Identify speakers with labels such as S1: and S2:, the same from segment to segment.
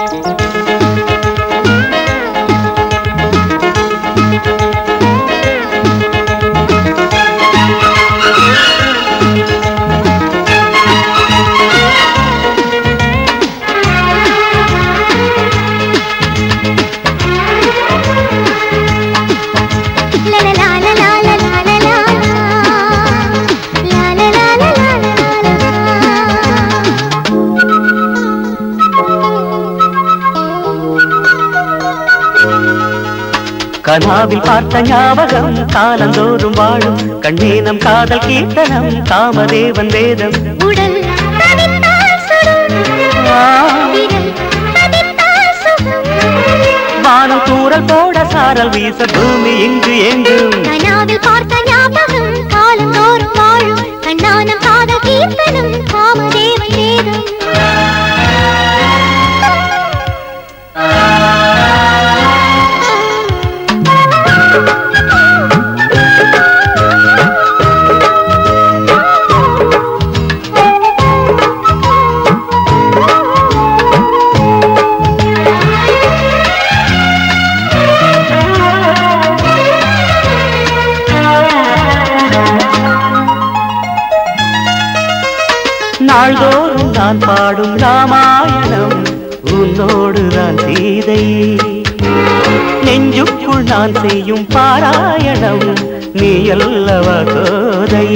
S1: Música கனாவில் பார்த்த ஞாபகம் காலந்தோறும் வாழும். கண்ணே நம் காதல் கீர்த்தனம் காமதேவன் வேதம்.
S2: உடல்
S1: வானம் தூரல் போட சாரல் வீச பூமி இங்கு எங்கும்.
S2: கனாவில் பார்த்த
S1: நாள்தோறும் நான் பாடும் ராமாயணம். உன்னோடு நான் சீதை. நெஞ்சுக்குள் நான் செய்யும் பாராயணம். நீ அல்லவா கோதை.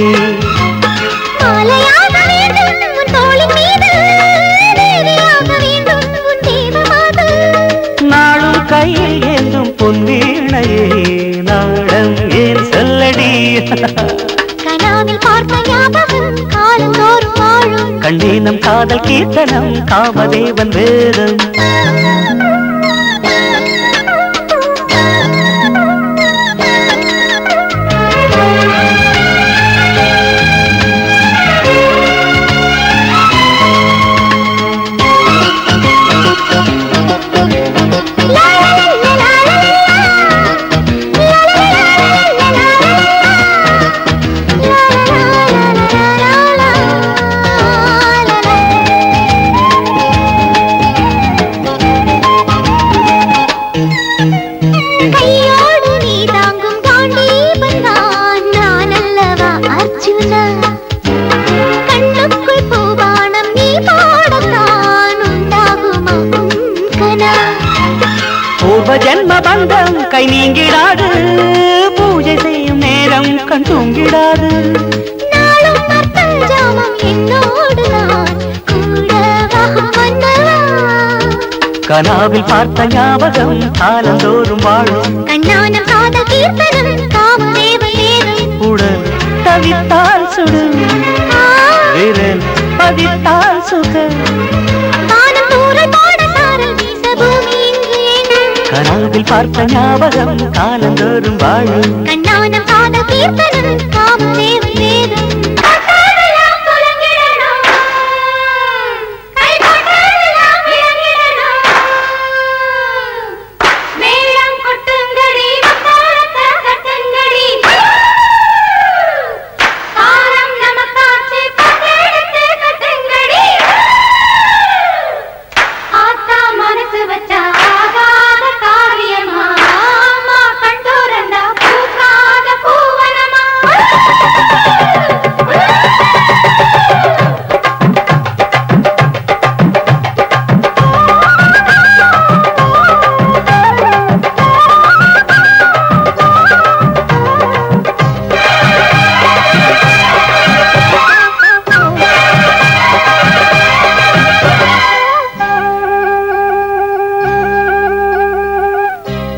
S2: மாலையாக வேண்டும் உன் தோளின் மீது. தேவியாக வேண்டும் உன் தேவமாது
S1: நாளும் கையில் ஏந்தும் பொன்வீணையே நாடம் ஏன் சொல்லடி?
S2: கனாவில் பார்த்த ஞாபகம் வாழும்
S1: காதல் கீர்த்தனம் காமதேவன் வேதம். கனாவில் பார்த்த ஞாபகம் காலந்தோறும் வாழும்.
S2: கண்ணான காதல் கீர்த்தனம் காமதேவ வேதம்
S1: உடல் தவித்தால் சுடு. விரல் பதித்தால் சுக.
S2: வானம் தூரல் பாட சாரல் வீச பூமி இங்கு எங்கும்
S1: கனாவில் பார்த்த ஞாபகம் காலந்தோறும் வாழும்.
S2: கண்ணான காதல் கீர்த்தனம்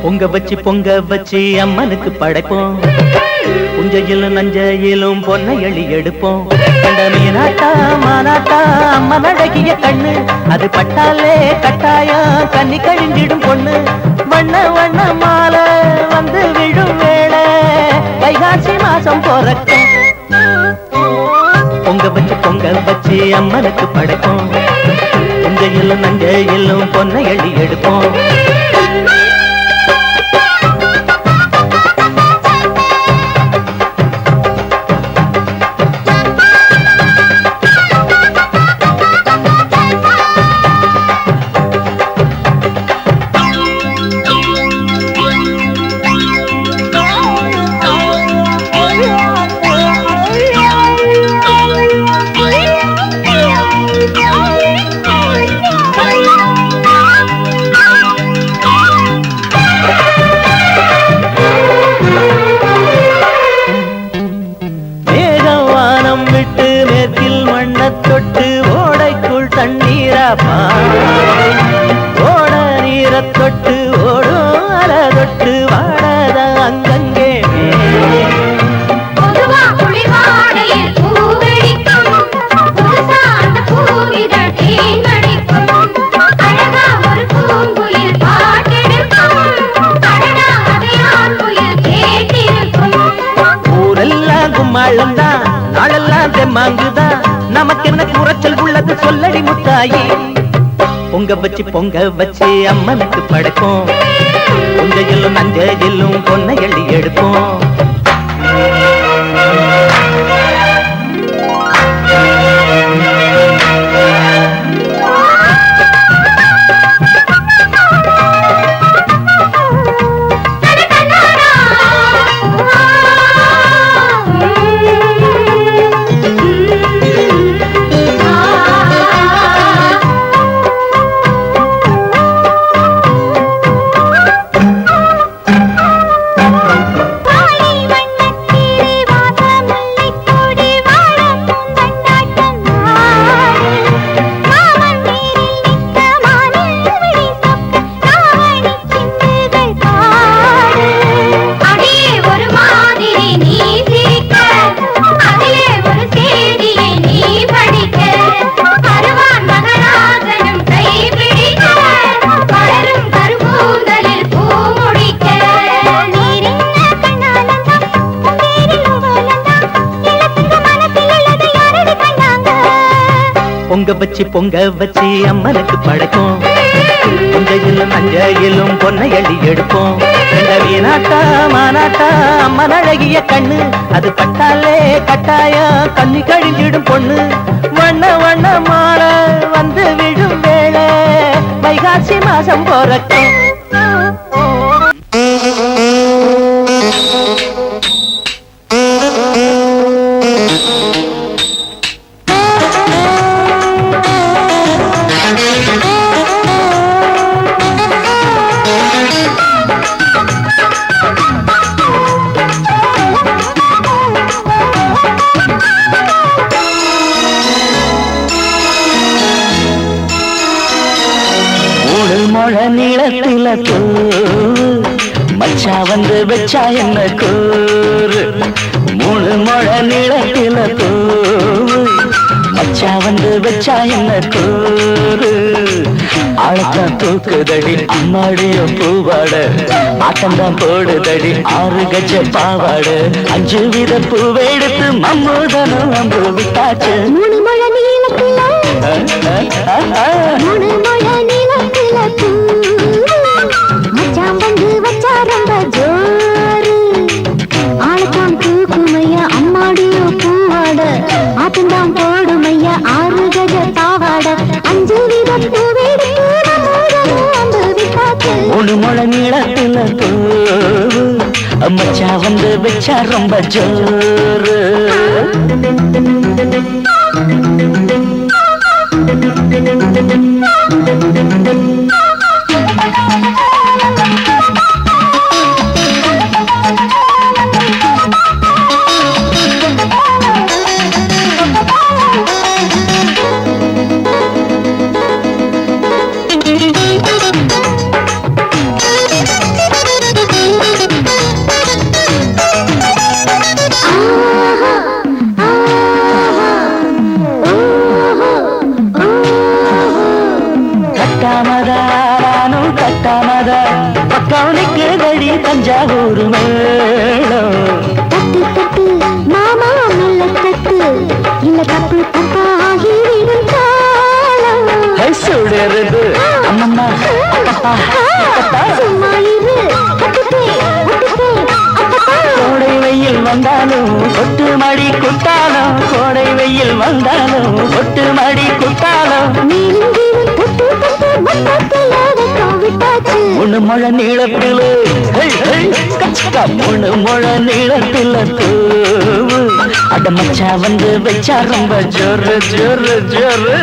S1: பொங்க வச்சு பொங்க வச்சு அம்மனுக்கு படைப்போம். புஞ்சையிலும் நஞ்சையிலும் பொன்னை எழி எடுப்போம். கண்ட மீனாட்டா மானாட்டா அம்மன் அழகிய கண்ணு. அது பட்டாலே கட்டாயா கண்ணி கழிஞ்சிடும் பொண்ணு. வண்ண வண்ண மாலை வந்து விழும் வேளை வைகாசி மாசம் போறக்கும். பொங்க வச்சு பொங்க வச்சு அம்மனுக்கு படைப்போம். புஞ்சையிலும் நஞ்சையிலும் பொன்னை எழி எடுப்போம்.
S3: நமக்கு என்ன குறைச்சல் உள்ளது சொல்லடி முத்தாயி. பொங்க வச்சு பொங்க வச்சு அம்மனுக்கு படைப்போம். பொங்கையிலும் நஞ்சையிலும் பொன்னை எள்ளி எடுப்போம். பொங்க வச்சு பொங்க வச்சு அம்மனுக்கு படைக்கும் பொங்கையிலும் அஞ்சையிலும் பொன்னை எள்ளி எடுப்போம். எங்க வீணாட்டா மானாட்டா அம்மன் அழகிய கண்ணு. அது பட்டாலே கட்டாயம் கண்ணி கழிஞ்சிடும் பொண்ணு. வண்ண வண்ண மாற வந்து விழும் வேளை வைகாசி மாசம் போறக்கும். Thank you. வச்சா என்ன கூறு? மூணு மழ நிலத்தில தூ மச்சா வந்து வச்சா என்ன கூறு? ஆழத்தான் தூக்குதடி அம்மாடிய பூவாட. ஆட்டம்தான் போடுதடி ஆறு கஜ பாவாடு. அஞ்சு வித பூவெடுத்து மம்மூதனும் அம்பு விட்டாச்சு.
S2: மூணு மழ நீளத்தில மூணு மழ நீளத்தில மச்சான் வந்து வச்சா ஆத்தந்தான் போடுமையா ஆறு கஜ தாவாட அஞ்சு வித
S3: மூணு முழ நீளத்துல பூவு மச்சா வந்து வச்சா ரொம்ப ஜோரு கட்டாமதானும் சுடருது அம்மம்மா அப்பப்பா.
S2: சும்மா இரு
S3: கோடை வெயில் வந்தாலும் கொட்டு மடி குட்டாலும் கோடை வெயில் வந்தாலும் கொட்டு மடி
S2: விட்டாச்சு
S3: மூணு முழ நீளத்தில. மூணு முழ நீளத்தில. அடமச்சா வந்து வச்சா ரொம்ப ஜோரு ஜோரு ஜோரு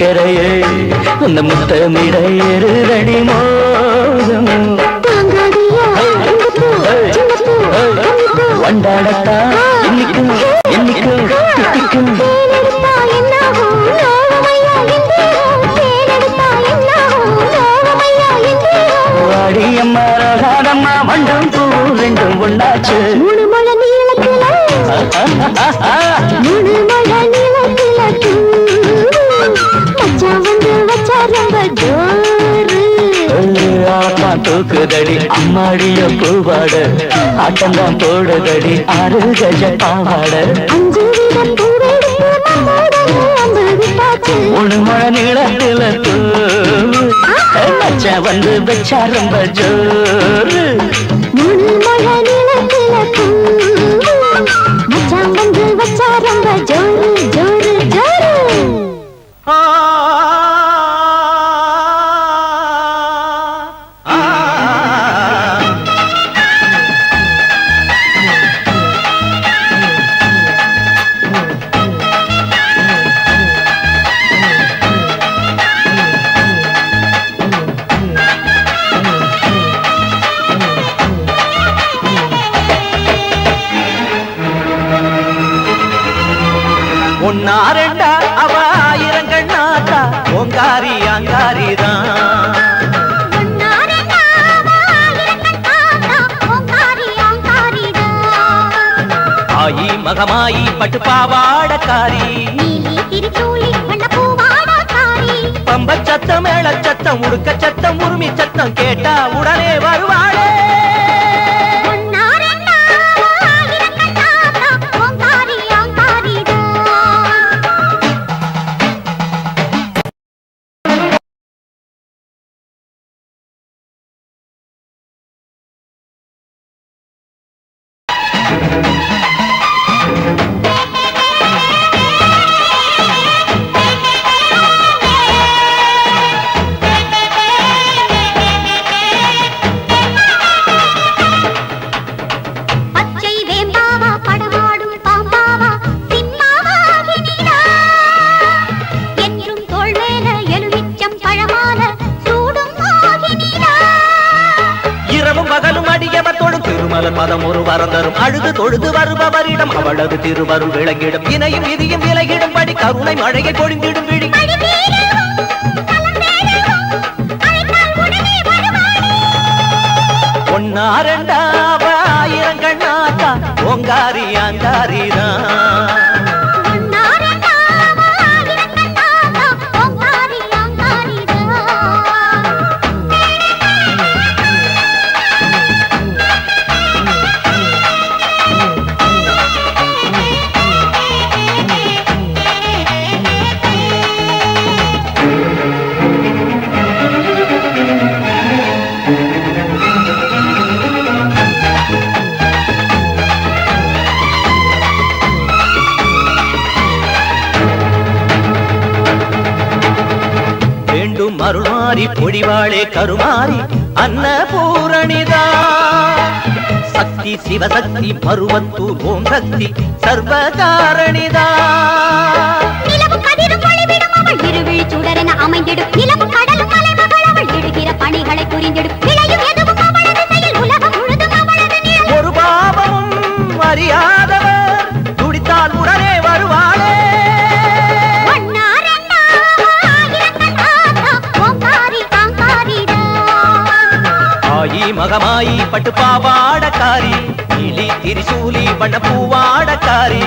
S4: சக்கரையே உன்னை முத்தமிட
S2: கன்னி பூ
S4: வண்டாடத்தா அம்மாடிய பூவாட. ஆட்டம்தான் போடுதடி ஆறு கஜ பாவாட
S2: அஞ்சு
S4: மழை நீளத்துல வந்து வச்சா ரொம்ப ஆயி மகமாயி பட்டு பாவாடக்காரி பம்ப சத்தம் மேள சத்தம் உடுக்க சத்தம் உரிமை சத்தம் கேட்டா உடனே வருவாளே.
S2: பச்சை
S4: மதம் ஒரு வரம் தரும். அழுது தொழுது வருபவரிடம் அவளது திருவருள் விளங்கிடும். இணையும் விதியும் விலகிடும். படி கருணை மழையை பொழிந்திடும் விழி. ஒன்னா ஆயிரங்கண்ணாக்கா அவ ஆயிரங்கள் ஓங்காரி அங்காரி தான் பொழிவாளே கருமாறி அன்னபூரணிதா. சக்தி சிவசக்தி பருவத்தூர் ஓம் சக்தி சர்வகாரணிதா.
S2: அமைந்திடும். நிலவும் கடலும் மலைமகள் அவள் இடுகிற பணிகளை புரிந்திடும். விளையும் எதுவும் அவளது செயல் உலகம் முழுதும் அவளது
S4: ஒரு பாவமும் அறியாதவர் ஆயி மகமாயி பட்டு பாவாடக்காரி நீலி திரிசூலி வண்ண பூவாடக்காரி